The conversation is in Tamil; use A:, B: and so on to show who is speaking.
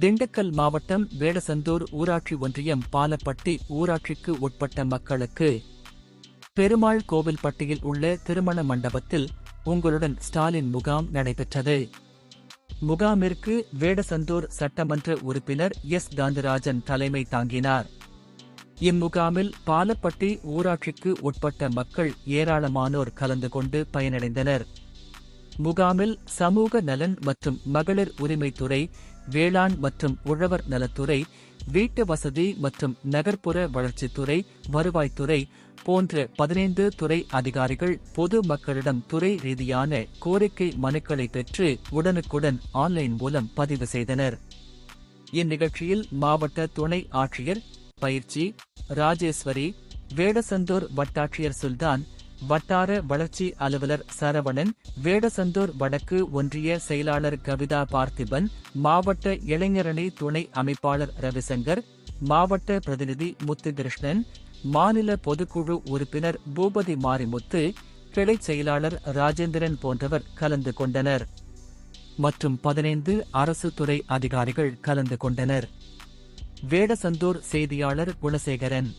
A: திண்டுக்கல் மாவட்டம் வேடசந்தூர் ஊராட்சி ஒன்றியம் பாலப்பட்டி ஊராட்சிக்கு உட்பட்ட மக்களுக்கு பெருமாள் கோவில்பட்டியில் உள்ள திருமண மண்டபத்தில் உங்களுடன் ஸ்டாலின் முகாம் நடைபெற்றது. முகாமிற்கு வேடசந்தூர் சட்டமன்ற உறுப்பினர் எஸ். காந்தராஜன் தலைமை தாங்கினார். இம்முகாமில் பாலப்பட்டி ஊராட்சிக்கு உட்பட்ட மக்கள் ஏராளமானோர் கலந்து கொண்டு பயனடைந்தனர். முகாமில் சமூக நலன் மற்றும் மகளிர் உரிமைத்துறை வேளாண் மற்றும் உழவர் நலத்துறை வீட்டு வசதி மற்றும் நகர்ப்புற வளர்ச்சித்துறை வருவாய்த்துறை போன்ற பதினைந்து துறை அதிகாரிகள் பொது மக்களிடம் துறை ரீதியான கோரிக்கை மனுக்களை பெற்று உடனுக்குடன் ஆன்லைன் மூலம் பதிவு செய்தனர். இந்நிகழ்ச்சியில் மாவட்ட துணை ஆட்சியர் பயிற்சி ராஜேஸ்வரி வேடசந்தூர் வட்டாட்சியர் சுல்தான் வட்டார வளர்ச்சி அலுவலர் சரவணன் வேடசந்தூர் வடக்கு ஒன்றிய செயலாளர் கவிதா பார்த்திபன் மாவட்ட இளைஞரணி துணை அமைப்பாளர் ரவிசங்கர் மாவட்ட பிரதிநிதி முத்துகிருஷ்ணன் மாநில பொதுக்குழு உறுப்பினர் பூபதி மாரிமுத்து கிளை செயலாளர் ராஜேந்திரன் போன்றவர் கலந்து கொண்டனர். மற்றும் பதினைந்து அரசு துறை அதிகாரிகள் கலந்து கொண்டனர். வேடசந்தூர் செய்தியாளர் குணசேகரன்.